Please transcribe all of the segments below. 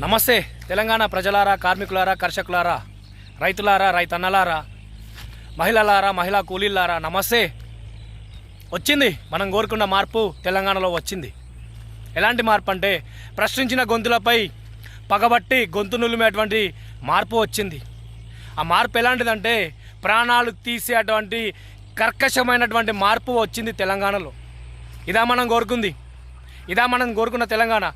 నమస్తే తెలంగాణ ప్రజలారా కార్మికులారా కర్షకులారా రైతులారా రైతన్నలారా మహిళలారా మహిళా కూలీలారా నమస్తే. వచ్చింది మనం కోరుకున్న మార్పు తెలంగాణలో వచ్చింది. ఎలాంటి మార్పు అంటే ప్రశ్నించిన గొంతులపై పగబట్టి గొంతు నులిమేటువంటి మార్పు వచ్చింది. ఆ మార్పు ఎలాంటిదంటే ప్రాణాలు తీసేటువంటి కర్కశమైనటువంటి మార్పు వచ్చింది తెలంగాణలో. ఇదా మనం కోరుకుంది. ఇదా మనం కోరుకున్న తెలంగాణ.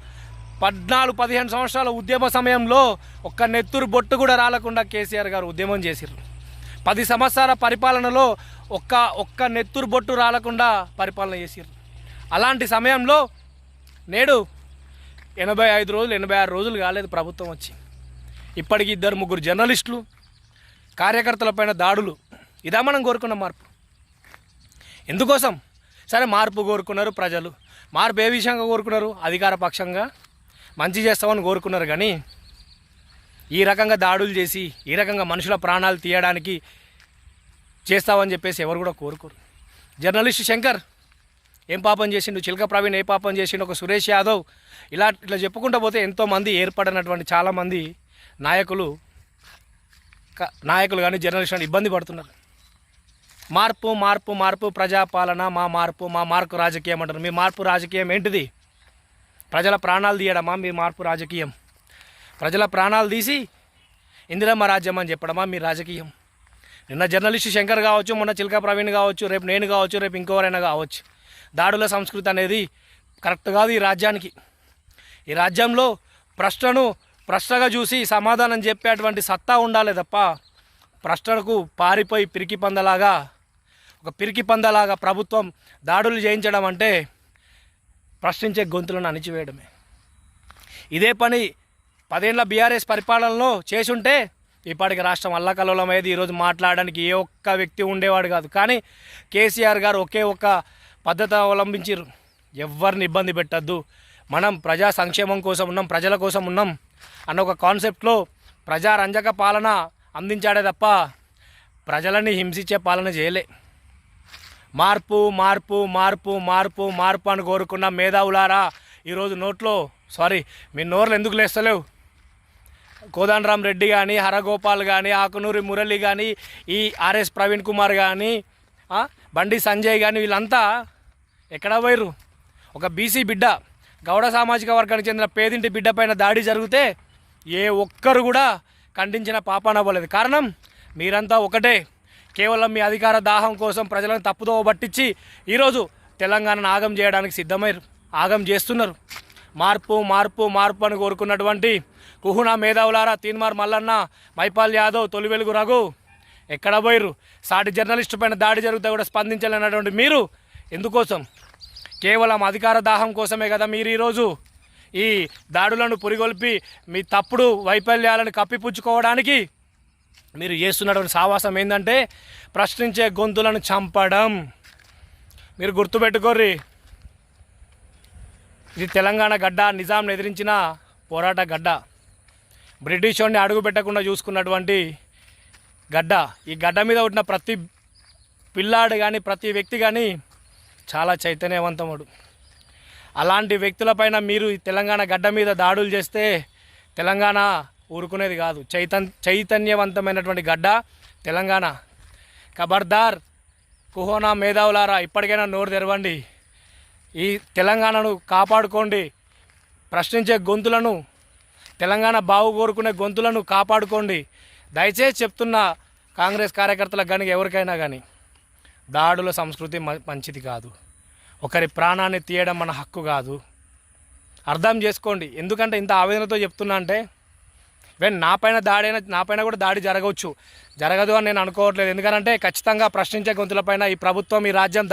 పద్నాలుగు పదిహేను సంవత్సరాల ఉద్యమ సమయంలో ఒక్క నెత్తురు బొట్టు కూడా రాలకుండా కేసీఆర్ గారు ఉద్యమం చేసిరు పది సంవత్సరాల పరిపాలనలో ఒక్క ఒక్క నెత్తురు బొట్టు రాలకుండా పరిపాలన చేసిరు అలాంటి సమయంలో నేడు ఎనభై ఐదు రోజులు ఎనభై ఆరు రోజులు కాలేదు ప్రభుత్వం వచ్చి. ఇప్పటికి ఇద్దరు ముగ్గురు జర్నలిస్టులు కార్యకర్తలపైన దాడులు. ఇదా మనం కోరుకున్న మార్పు. ఎందుకోసం? సరే మార్పు కోరుకున్నారు ప్రజలు. మార్పు ఏ విషయంగా కోరుకున్నారు? అధికార పక్షంగా. మంచి చేస్తామని కోరుకున్నారు కానీ ఈ రకంగా దాడులు చేసి ఈ రకంగా మనుషుల ప్రాణాలు తీయడానికి చేస్తావని చెప్పేసి ఎవరు కూడా కోరుకోరు. జర్నలిస్ట్ శంకర్ ఏం పాపం చేసిండు? చిలక ప్రవీణ్ ఏ పాపం చేసిండు? ఒక సురేష్ యాదవ్ ఇలా ఇట్లా చెప్పుకుంటూ పోతే ఎంతోమంది ఏర్పడినటువంటి చాలామంది నాయకులు నాయకులు కానీ జర్నలిస్ట్ కానీ ఇబ్బంది పడుతున్నారు. మార్పు మార్పు మార్పు ప్రజాపాలన మా మార్పు మా మార్పు రాజకీయం అంటారు. మీ మార్పు రాజకీయం ఏంటిది? ప్రజల ప్రాణాలు తీయడమా మీ మార్పు రాజకీయం? ప్రజల ప్రాణాలు తీసి ఇందిరమ్మ రాజ్యం అని చెప్పడమా మీ రాజకీయం? నిన్న జర్నలిస్ట్ శంకర్ కావచ్చు మొన్న చిలక ప్రవీణ్ కావచ్చు రేపు నేను కావచ్చు రేపు ఇంకోవరైనా కావచ్చు. దాడుల సంస్కృతి అనేది కరెక్ట్ కాదు ఈ రాజ్యానికి. ఈ రాజ్యంలో ప్రశ్నను ప్రశ్నగా చూసి సమాధానం చెప్పేటువంటి సత్తా ఉండాలి తప్ప ప్రశ్నకు పారిపోయి పిరికి పందలాగా ఒక పిరికి పందలాగా ప్రభుత్వం దాడులు చేయించడం అంటే ప్రశ్నించే గొంతులను అణిచివేయడమే. ఇదే పని పదేళ్ళ బీఆర్ఎస్ పరిపాలనలో చేసుంటే ఇప్పటికి రాష్ట్రం అల్లకల్లోలం అయ్యేది ఈరోజు మాట్లాడడానికి ఏ ఒక్క వ్యక్తి ఉండేవాడు కాదు. కానీ కేసీఆర్ గారు ఒకే ఒక్క పద్ధతి అవలంబించారు ఎవరిని ఇబ్బంది పెట్టద్దు. మనం ప్రజా సంక్షేమం కోసం ఉన్నాం ప్రజల కోసం ఉన్నాం అన్న ఒక కాన్సెప్ట్లో ప్రజారంజక పాలన అందించాడే తప్ప ప్రజలని హింసించే పాలన చేయలే. మార్పు మార్పు మార్పు మార్పు మార్పు అని కోరుకున్న మేధావులారా ఈరోజు నోట్లో సారీ మీ నోర్లు ఎందుకు లేస్తలేవు? కోదండరామ్ రెడ్డి కానీ హరగోపాల్ కానీ ఆకునూరి మురళి కానీ ఈ ఆర్ఎస్ ప్రవీణ్ కుమార్ కానీ బండి సంజయ్ కానీ వీళ్ళంతా ఎక్కడ పోయిరు ఒక బీసీ బిడ్డ గౌడ సామాజిక వర్గానికి చెందిన పేదింటి బిడ్డ పైన దాడి జరిగితే ఏ ఒక్కరు కూడా ఖండించిన పాపానవ్వలేదు కారణం మీరంతా ఒకటే. కేవలం మీ అధికార దాహం కోసం ప్రజలను తప్పుదోవ పట్టించి ఈరోజు తెలంగాణను ఆగం చేయడానికి సిద్ధమయ్యారు ఆగం చేస్తున్నారు. మార్పు మార్పు మార్పు అని కోరుకున్నటువంటి కుహునా మేధావులారా తీన్మార్ మల్లన్న మైపాల్ యాదవ్ తొలి వెలుగు రఘు ఎక్కడ పోయిర్రు? సాటి జర్నలిస్టు పైన దాడి జరిగితే కూడా స్పందించలేనటువంటి మీరు ఎందుకోసం? కేవలం అధికార దాహం కోసమే కదా మీరు ఈరోజు ఈ దాడులను పురిగొల్పి మీ తప్పుడు వైఫల్యాలను కప్పిపుచ్చుకోవడానికి మీరు చేస్తున్నటువంటి సావాసం ఏంటంటే ప్రశ్నించే గొంతులను చంపడం. మీరు గుర్తుపెట్టుకోర్రి. ఇది తెలంగాణ గడ్డ నిజాంను ఎదిరించిన పోరాట గడ్డ. బ్రిటిష్ వాడిని అడుగు పెట్టకుండా చూసుకున్నటువంటి గడ్డ. ఈ గడ్డ మీద ఉన్న ప్రతి పిల్లాడు కానీ ప్రతి వ్యక్తి కానీ చాలా చైతన్యవంతముడు. అలాంటి వ్యక్తులపైన మీరు తెలంగాణ గడ్డ మీద దాడులు చేస్తే తెలంగాణ ఊరుకునేది కాదు. చైతన్ చైతన్యవంతమైనటువంటి గడ్డ తెలంగాణ. ఖబర్దార్ కుహోనా మేధావులారా ఇప్పటికైనా నోరు తెరవండి. ఈ తెలంగాణను కాపాడుకోండి. ప్రశ్నించే గొంతులను తెలంగాణ బావు కోరుకునే గొంతులను కాపాడుకోండి. దయచేసి చెప్తున్న కాంగ్రెస్ కార్యకర్తలకు కానీ ఎవరికైనా కానీ దాడుల సంస్కృతి మ- మంచిది కాదు. ఒకరి ప్రాణాన్ని తీయడం మన హక్కు కాదు. అర్థం చేసుకోండి. ఎందుకంటే ఇంత ఆవేదనతో చెప్తున్నా అంటే వెన్ నా పైన దాడి అయినా నా పైన కూడా దాడి జరగవచ్చు. జరగదు అని నేను అనుకోవట్లేదు. ఎందుకంటే ఖచ్చితంగా ప్రశ్నించే గొంతులపైన ఈ ప్రభుత్వం ఈ రాజ్యం